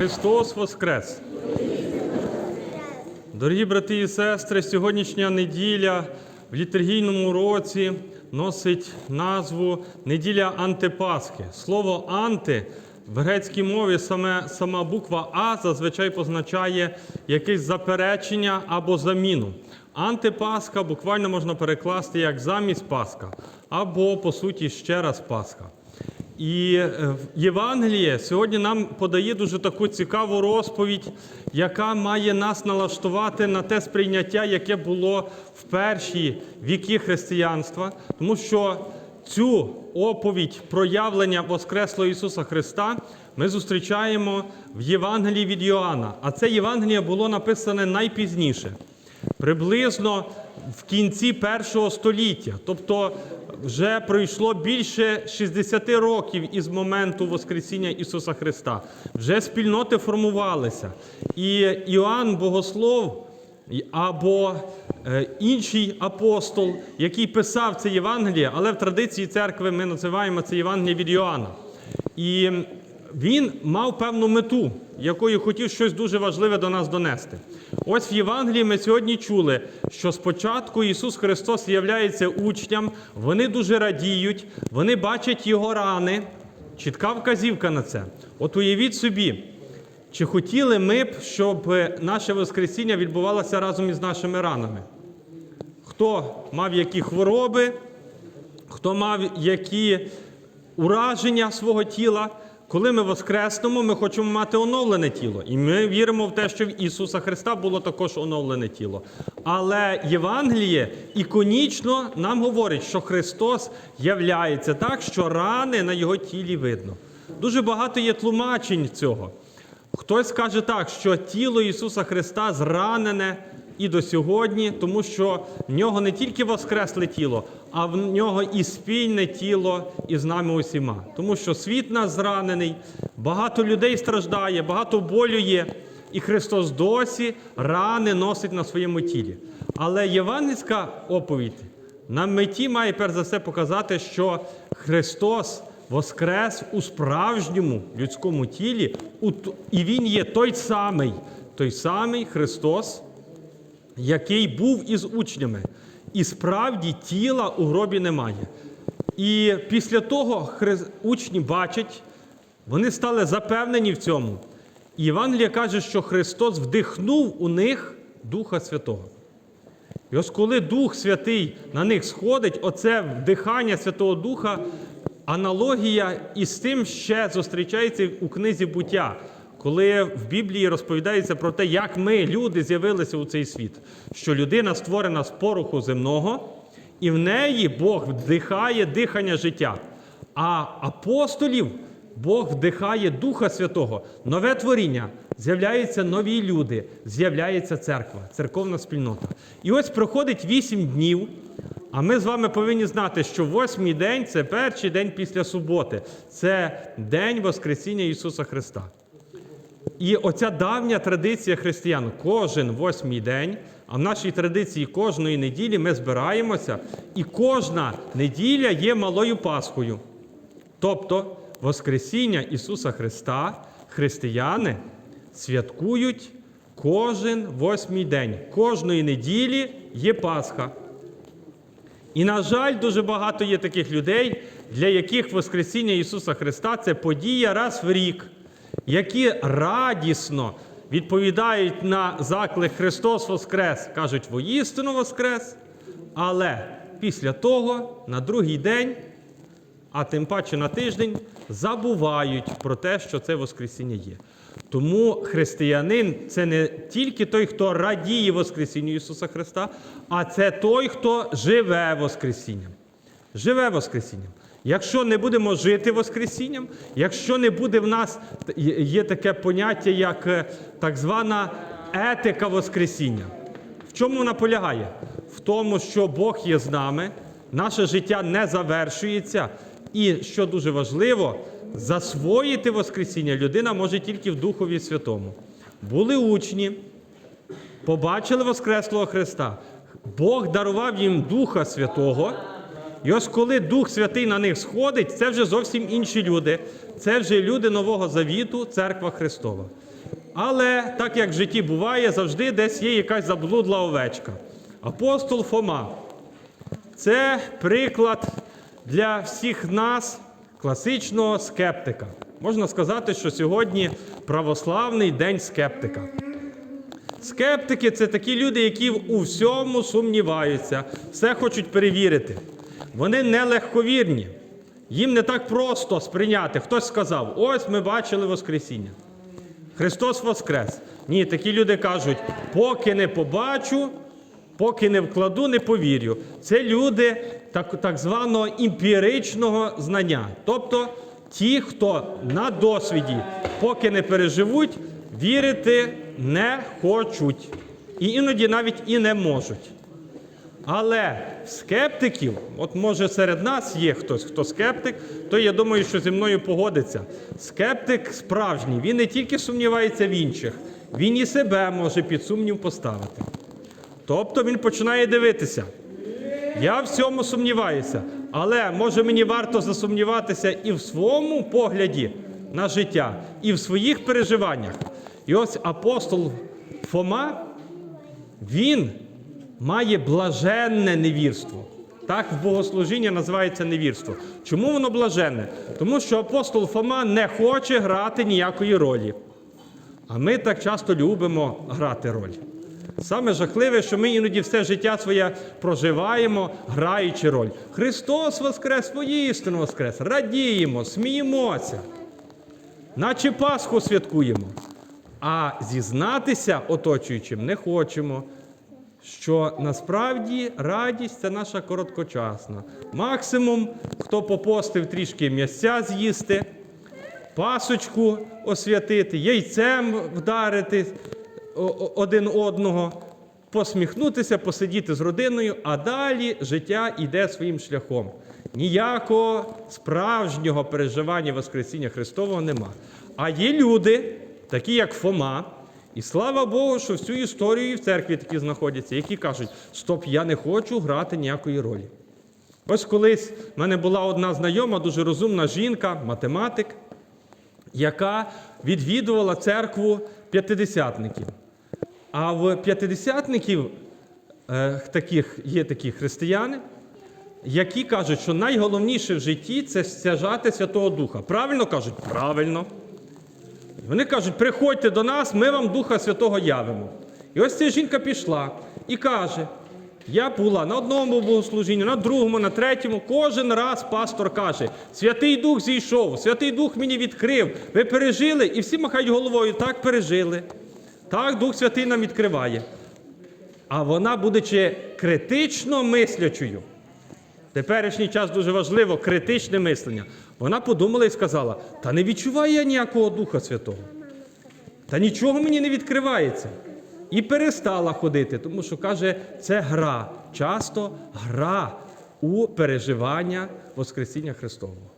Христос Воскрес! Дорогі брати і сестри, сьогоднішня неділя в літургійному році носить назву неділя Антипасхи. Слово анти в грецькій мові саме сама буква А зазвичай позначає якесь заперечення або заміну. Антипасха буквально можна перекласти як замість Пасха, або, по суті, ще раз Пасха. І е, Євангеліє сьогодні нам подає дуже таку цікаву розповідь, яка має нас налаштувати на те сприйняття, яке було в перші віки християнства, тому що цю оповідь проявлення Воскреслого Ісуса Христа ми зустрічаємо в Євангелії від Йоанна. А це Євангеліє було написане найпізніше приблизно в кінці першого століття. Тобто вже пройшло більше 60 років із моменту Воскресіння Ісуса Христа. Вже спільноти формувалися. І Іоанн Богослов або е, інший апостол, який писав це Євангеліє, але в традиції церкви ми називаємо це Євангеліє від Іоанна. І він мав певну мету, якою хотів щось дуже важливе до нас донести. Ось в Євангелії ми сьогодні чули, що спочатку Ісус Христос являється учням, вони дуже радіють, вони бачать Його рани. Чітка вказівка на це. От уявіть собі, чи хотіли ми б, щоб наше Воскресіння відбувалося разом із нашими ранами? Хто мав які хвороби, хто мав які ураження свого тіла. Коли ми воскреснемо, ми хочемо мати оновлене тіло. І ми віримо в те, що в Ісуса Христа було також оновлене тіло. Але Євангеліє іконічно нам говорить, що Христос являється так, що рани на Його тілі видно. Дуже багато є тлумачень цього. Хтось каже так, що тіло Ісуса Христа зранене і до сьогодні, тому що в нього не тільки воскресле тіло, а в нього і спільне тіло із нами усіма. Тому що світ нас зранений, багато людей страждає, багато болю є, і Христос досі рани носить на своєму тілі. Але євангельська оповідь на меті має перш за все показати, що Христос воскрес у справжньому людському тілі, і Він є той самий, той самий Христос, який був із учнями. І справді тіла у гробі немає. І після того учні бачать, вони стали запевнені в цьому. І Євангелія каже, що Христос вдихнув у них Духа Святого. І ось коли Дух Святий на них сходить, оце вдихання Святого Духа, аналогія із тим ще зустрічається у книзі буття, коли в Біблії розповідається про те, як ми, люди, з'явилися у цей світ, що людина створена з пороху земного, і в неї Бог вдихає дихання життя. А апостолів Бог вдихає Духа Святого, нове творіння, з'являються нові люди, з'являється церква, церковна спільнота. І ось проходить вісім днів. А ми з вами повинні знати, що восьмий день це перший день після суботи, це день Воскресіння Ісуса Христа. І оця давня традиція християн, кожен восьмий день, а в нашій традиції кожної неділі ми збираємося, і кожна неділя є малою Пасхою. Тобто Воскресіння Ісуса Христа християни святкують кожен восьмий день. Кожної неділі є Пасха. І, на жаль, дуже багато є таких людей, для яких Воскресіння Ісуса Христа це подія раз в рік, які радісно відповідають на заклик Христос Воскрес, кажуть, воістину Воскрес, але після того, на другий день, а тим паче на тиждень, забувають про те, що це Воскресіння є. Тому християнин це не тільки той, хто радіє Воскресінню Ісуса Христа, а це той, хто живе Воскресінням. Живе Воскресінням. Якщо не будемо жити Воскресінням, якщо не буде в нас є таке поняття, як е, так звана етика Воскресіння. В чому вона полягає? В тому, що Бог є з нами, наше життя не завершується, і що дуже важливо, засвоїти Воскресіння людина може тільки в Духові Святому. Були учні, побачили Воскреслого Христа. Бог дарував їм Духа Святого. І ось коли Дух Святий на них сходить, це вже зовсім інші люди. Це вже люди Нового Завіту, Церква Христова. Але так як в житті буває, завжди десь є якась заблудла овечка. Апостол Фома це приклад для всіх нас класичного скептика. Можна сказати, що сьогодні православний день скептика. Скептики це такі люди, які у всьому сумніваються, все хочуть перевірити. Вони не легковірні. Їм не так просто сприйняти. Хтось сказав: ось ми бачили Воскресіння. Христос Воскрес. Ні, такі люди кажуть, поки не побачу, поки не вкладу, не повірю. Це люди так, так званого емпіричного знання. Тобто ті, хто на досвіді, поки не переживуть, вірити не хочуть. І іноді навіть і не можуть. Але скептиків, от може серед нас є хтось, хто скептик, то я думаю, що зі мною погодиться. Скептик справжній, він не тільки сумнівається в інших, він і себе може під сумнів поставити. Тобто він починає дивитися. Я в цьому сумніваюся, але може мені варто засумніватися і в своєму погляді на життя, і в своїх переживаннях. І ось апостол Фома, він має блаженне невірство. Так в богослужінні називається невірство. Чому воно блаженне? Тому що апостол Фома не хоче грати ніякої ролі. А ми так часто любимо грати роль. Саме жахливе, що ми іноді все життя своє проживаємо, граючи роль. Христос Воскрес, воістину Воскрес, радіємо, сміємося, наче Пасху святкуємо. А зізнатися оточуючим не хочемо, що насправді радість це наша короткочасна. Максимум, хто попостив трішки м'ясця з'їсти, пасочку освятити, яйцем вдарити один одного, посміхнутися, посидіти з родиною, а далі життя йде своїм шляхом. Ніякого справжнього переживання Воскресіння Христового нема. А є люди, такі як Фома, і слава Богу, що всю історію і в церкві такі знаходяться, які кажуть: стоп, я не хочу грати ніякої ролі. Ось колись в мене була одна знайома, дуже розумна жінка, математик, яка відвідувала церкву п'ятидесятників. А в п'ятидесятників е, таких, є такі християни, які кажуть, що найголовніше в житті це стяжати Святого Духа. Правильно кажуть? Правильно. Вони кажуть, приходьте до нас, ми вам Духа Святого явимо. І ось ця жінка пішла і каже: я була на одному богослужінні, на другому, на третьому. Кожен раз пастор каже: Святий Дух зійшов, Святий Дух мені відкрив. Ви пережили, і всі махають головою, так пережили. Так, Дух Святий нам відкриває. А вона, будучи критично мислячою, теперішній час дуже важливо критичне мислення. Вона подумала і сказала: та не відчуваю я ніякого Духа Святого. Та нічого мені не відкривається. І перестала ходити, тому що каже, це гра. Часто гра у переживання Воскресіння Христового.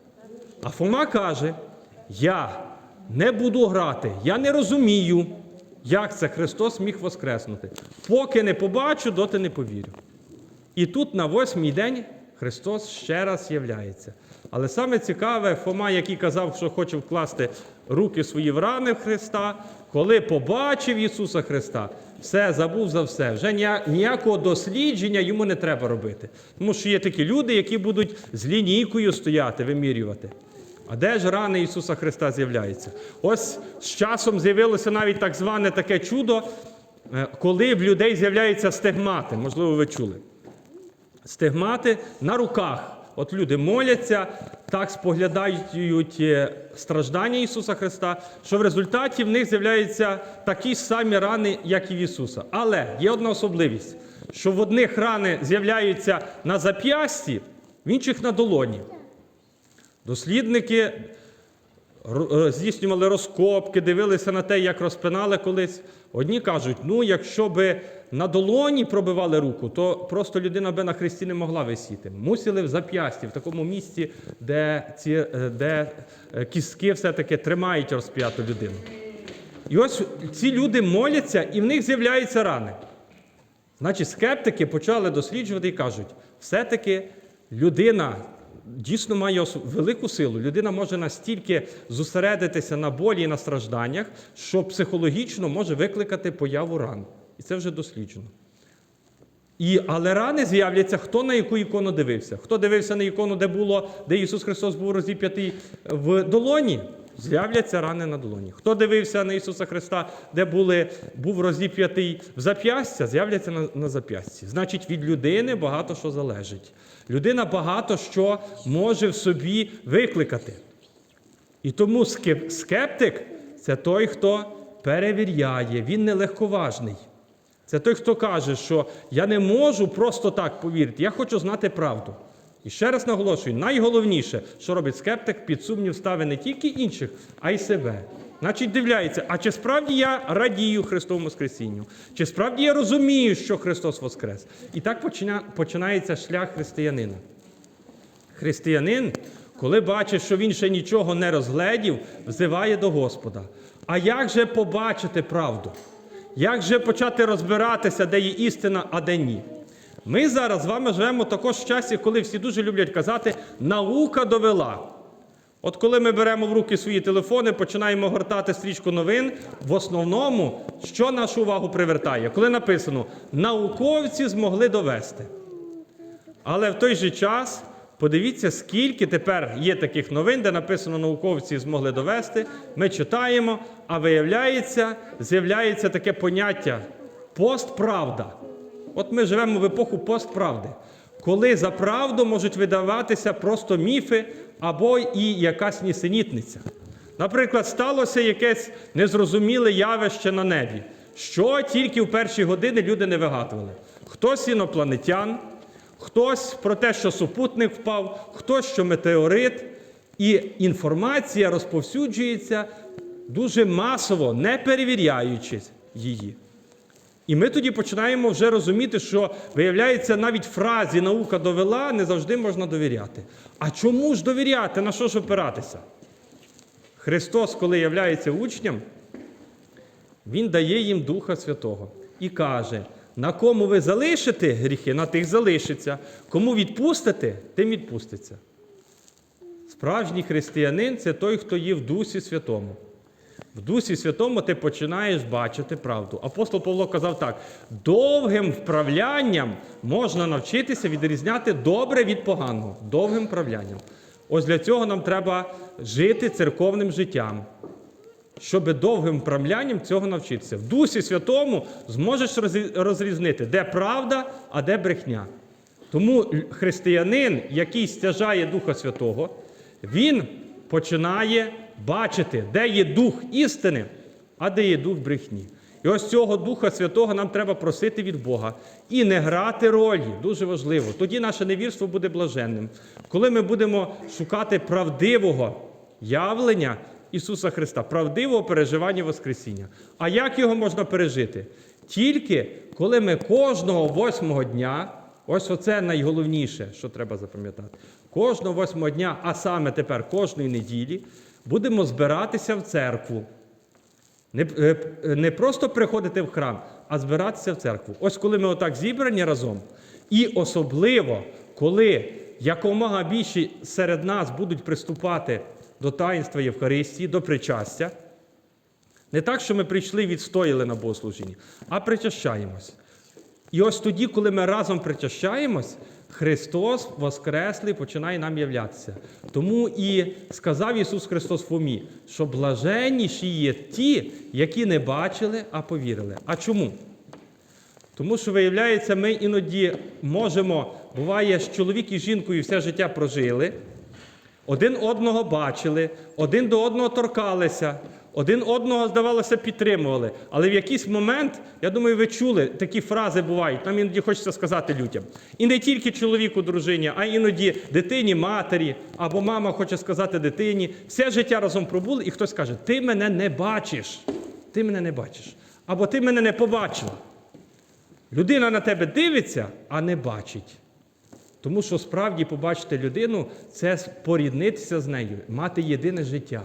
А Фома каже: Я не буду грати, я не розумію, як це Христос міг воскреснути. Поки не побачу, доти не повірю. І тут на восьмий день Христос ще раз являється. Але саме цікаве, Фома, який казав, що хоче вкласти руки свої в рани Христа, коли побачив Ісуса Христа, все забув за все. Вже ніякого дослідження йому не треба робити. Тому що є такі люди, які будуть з лінійкою стояти, вимірювати. А де ж рани Ісуса Христа з'являються? Ось з часом з'явилося навіть так зване таке чудо, е, коли в людей з'являються стигмати. Можливо, ви чули стигмати на руках. От люди моляться, так споглядають е, страждання Ісуса Христа, що в результаті в них з'являються такі ж самі рани, як і в Ісуса. Але є одна особливість, що в одних рани з'являються на зап'ясті, в інших на долоні. Дослідники здійснювали розкопки, дивилися на те, як розпинали колись. Одні кажуть, ну якщо би на долоні пробивали руку, то просто людина би на хресті не могла висіти. Мусили в зап'ясті, в такому місці, де, ці, е, де е, кістки все-таки тримають розп'яту людину. І ось ці люди моляться, і в них з'являються рани. Значить, скептики почали досліджувати і кажуть, все-таки людина дійсно має велику силу. Людина може настільки зосередитися на болі і на стражданнях, що психологічно може викликати появу ран. І це вже досліджено. І, але рани з'являться, хто на яку ікону дивився. Хто дивився на ікону, де було, де Ісус Христос був розіп'ятий в долоні, з'являться рани на долоні. Хто дивився на Ісуса Христа, де були, був розіп'ятий в зап'ястя, з'являться на, на зап'ясті. Значить, від людини багато що залежить. Людина багато що може в собі викликати. І тому скеп- скептик це той, хто перевіряє, він не легковажний. Це той, хто каже, що я не можу просто так повірити, я хочу знати правду. І ще раз наголошую: найголовніше, що робить скептик, під сумнів ставить не тільки інших, а й себе. Значить, дивляється, а чи справді я радію Христовому Воскресінню? Чи справді я розумію, що Христос Воскрес? І так почина- починається шлях християнина. Християнин, коли бачить, що він ще нічого не розгледів, взиває до Господа. А як же побачити правду? Як же почати розбиратися, де є істина, а де ні? Ми зараз з вами живемо також в часі, коли всі дуже люблять казати, наука довела. От коли ми беремо в руки свої телефони, починаємо гортати стрічку новин, в основному, що нашу увагу привертає? Коли написано, науковці змогли довести. Але в той же час подивіться, скільки тепер є таких новин, де написано науковці змогли довести. Ми читаємо, а виявляється, з'являється таке поняття постправда. От ми живемо в епоху постправди, коли за правду можуть видаватися просто міфи або і якась нісенітниця. Наприклад, сталося якесь незрозуміле явище на небі, що тільки в перші години люди не вигадували. Хтось інопланетян, хтось про те, що супутник впав, хтось що метеорит. І інформація розповсюджується дуже масово, не перевіряючи її. І ми тоді починаємо вже розуміти, що виявляється, навіть фразі наука довела не завжди можна довіряти. А чому ж довіряти? На що ж опиратися? Христос, коли являється учням, Він дає їм Духа Святого і каже: на кому ви залишите гріхи, на тих залишиться. Кому відпустите, тим відпуститься. Справжній християнин це той, хто є в Дусі Святому. В Дусі Святому ти починаєш бачити правду. Апостол Павло казав так: довгим вправлянням можна навчитися відрізняти добре від поганого. Довгим вправлянням. Ось для цього нам треба жити церковним життям, щоб довгим вправлянням цього навчитися. В Дусі Святому зможеш розрізнити, де правда, а де брехня. Тому християнин, який стяжає Духа Святого, він починає бачити, де є дух істини, а де є дух брехні. І ось цього Духа Святого нам треба просити від Бога і не грати ролі. Дуже важливо. Тоді наше невірство буде блаженним. Коли ми будемо шукати правдивого явлення Ісуса Христа, правдивого переживання Воскресіння. А як його можна пережити? Тільки коли ми кожного восьмого дня, ось оце найголовніше, що треба запам'ятати, кожного восьмого дня, а саме тепер кожної неділі, будемо збиратися в церкву. Не, е, е, не просто приходити в храм, а збиратися в церкву. Ось коли ми отак зібрані разом, і особливо, коли якомога більше серед нас будуть приступати до таїнства Євхаристії, до причастя, не так, що ми прийшли і відстояли на богослужінні, а причащаємось. І ось тоді, коли ми разом причащаємось, Христос Воскреслий починає нам являтися. Тому і сказав Ісус Христос Фомі, що блаженніші є ті, які не бачили, а повірили. А чому? Тому що, виявляється, ми іноді можемо, буває, з чоловік і жінкою все життя прожили, один одного бачили, один до одного торкалися, один одного, здавалося, підтримували. Але в якийсь момент, я думаю, ви чули, такі фрази бувають, нам іноді хочеться сказати людям. І не тільки чоловіку, дружині, а іноді дитині, матері, або мама хоче сказати дитині. Все життя разом пробули, і хтось каже: Ти мене не бачиш, ти мене не бачиш, або ти мене не побачила. Людина на тебе дивиться, а не бачить. Тому що справді побачити людину це поріднитися з нею, мати єдине життя.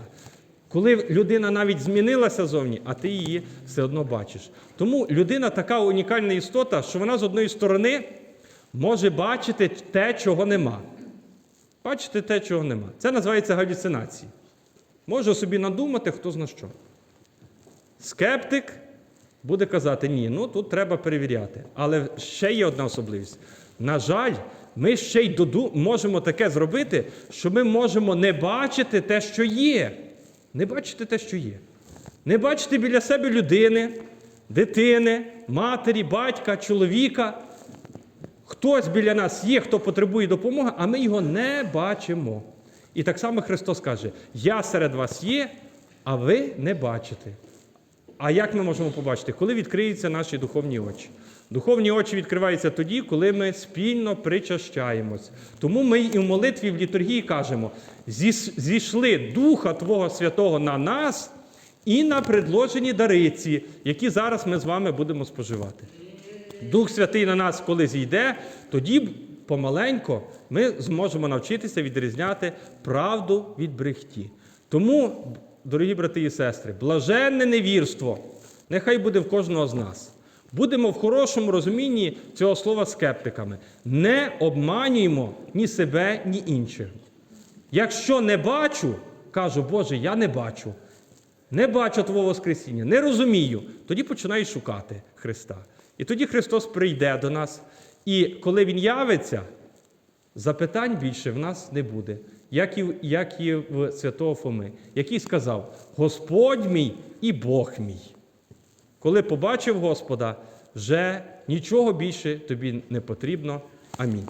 Коли людина навіть змінилася зовні, а ти її все одно бачиш. Тому людина така унікальна істота, що вона з одної сторони може бачити те, чого нема. Бачите те, чого нема. Це називається галюцинації. Може собі надумати, хто зна що. Скептик буде казати, ні, ну тут треба перевіряти. Але ще є одна особливість. На жаль, ми ще й доду... можемо таке зробити, що ми можемо не бачити те, що є. Не бачити те, що є. Не бачити біля себе людини, дитини, матері, батька, чоловіка. Хтось біля нас є, хто потребує допомоги, а ми його не бачимо. І так само Христос каже: Я серед вас є, а ви не бачите. А як ми можемо побачити? Коли відкриються наші духовні очі? Духовні очі відкриваються тоді, коли ми спільно причащаємось. Тому ми і в молитві в літургії кажемо: зійшли Духа Твого Святого на нас і на предложені дариці, які зараз ми з вами будемо споживати. Дух Святий на нас, коли зійде, тоді помаленько ми зможемо навчитися відрізняти правду від брехті. Тому, дорогі брати і сестри, блаженне невірство, нехай буде в кожного з нас. Будемо в хорошому розумінні цього слова скептиками. Не обманюємо ні себе, ні інших. Якщо не бачу, кажу, Боже, я не бачу. Не бачу Твого Воскресіння, не розумію. Тоді починаю шукати Христа. І тоді Христос прийде до нас. І коли Він явиться, запитань більше в нас не буде, як і, як і в святого Фоми, який сказав: Господь мій і Бог мій. Коли побачив Господа, вже нічого більше тобі не потрібно. Амінь.